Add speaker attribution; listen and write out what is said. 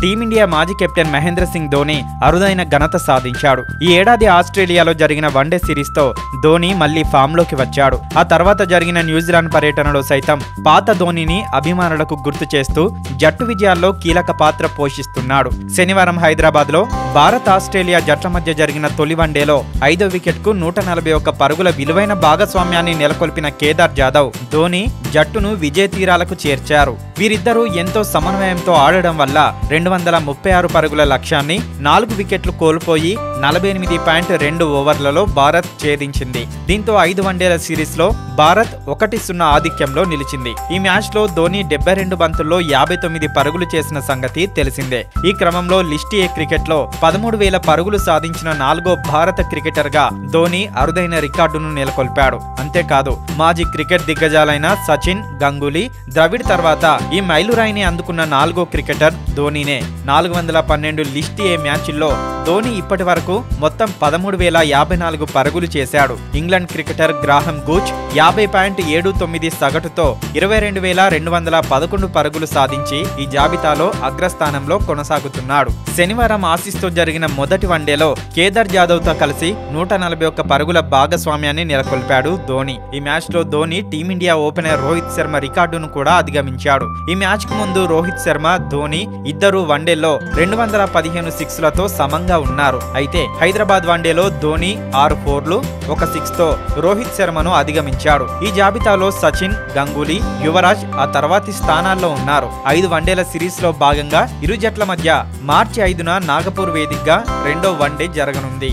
Speaker 1: Team India మాజీ captain Mahindra Singh Dhoni అరుదైన ఘనత సాధించాడు. ఈ ఏడాది ఆస్ట్రేలియాలో జరిగిన వన్డే సిరీస్తో ధోని మళ్ళీ ఫామ్లోకి వచ్చాడు. ఆ తర్వాత జరిగిన న్యూజిలాండ్ పర్యటనలో సైతం పాత ధోనిని అభిమానులకు గుర్తు చేస్తూ జట్టు విజయాల్లో కీలక పాత్ర పోషిస్తున్నాడు. శనివారం హైదరాబాద్లో భారత్ ఆస్ట్రేలియా జట్ల మధ్య జరిగిన తొలి వన్డేలో ఐదో వికెట్కు నూట నలభై ఒక్క పరుగుల విలువైన భాగస్వామ్యాన్ని నెలకొల్పిన కేదార్ జాదవ్ ధోని జట్టును విజయ తీరాలకు చేర్చారు. వీరిద్దరూ ఎంతో సమన్వయంతో ఆడడం వల్ల రెండు వందల ముప్పై ఆరు పరుగుల లక్ష్యాన్ని నాలుగు వికెట్లు కోల్పోయి నలభై ఎనిమిది పాయింట్ రెండు ఓవర్లలో భారత్ ఛేదించింది. దీంతో ఐదు వన్డేల సిరీస్లో భారత్ ఒకటి సున్నా ఆధిక్యంలో నిలిచింది. ఈ మ్యాచ్లో ధోని డెబ్బై రెండు బంతుల్లో యాభై తొమ్మిది పరుగులు చేసిన సంగతి తెలిసిందే. ఈ క్రమంలో లిస్ట్ ఏ క్రికెట్లో పదమూడు వేల పరుగులు సాధించిన నాలుగో భారత క్రికెటర్గా ధోని అరుదైన రికార్డును నెలకొల్పాడు. అంతేకాదు మాజీ క్రికెట్ దిగ్గజాలైన సచిన్ గంగూలీ ద్రవిడ్ తర్వాత ఈ మైలురాయిని అందుకున్న నాలుగో క్రికెటర్ ధోనీనే. నాలుగు వందల పన్నెండు లిస్ట్ ఏ మ్యాచ్ల్లో ధోని ఇప్పటి వరకు మొత్తం పదమూడు వేల యాభై నాలుగు పరుగులు చేశాడు. ఇంగ్లాండ్ క్రికెటర్ గ్రాహం గూచ్ యాభై పాయింట్ ఏడు తొమ్మిది సగటుతో ఇరవై రెండు వేల రెండు వందల పదకొండు పరుగులు సాధించి ఈ జాబితాలో అగ్రస్థానంలో కొనసాగుతున్నాడు. శనివారం ఆసీస్తో జరిగిన మొదటి వన్డేలో కేదార్ జాదవ్తో కలిసి నూట నలభై ఒక్క పరుగుల భాగస్వామ్యాన్ని నెలకొల్పాడు ధోని. ఈ మ్యాచ్లో Dhoni team India opener Rohit Sharma రికార్డును కూడా అధిగమించాడు. ఈ మ్యాచ్కు ముందు రోహిత్ శర్మ ధోని ఇద్దరు వన్డేలో రెండు వందల పదిహేను సిక్స్లతో సమంగా ఉన్నారు. అయితే హైదరాబాద్ వన్డేలో ధోని ఆరు ఫోర్లు ఒక సిక్స్తో రోహిత్ శర్మను అధిగమించాడు. ఈ జాబితాలో సచిన్ గంగూలీ యువరాజ్ ఆ తర్వాతి స్థానాల్లో ఉన్నారు. ఐదు వన్డేల సిరీస్లో భాగంగా ఇరు జట్ల మధ్య మార్చి ఐదున నాగపూర్ వేదికగా రెండో వన్డే జరగనుంది.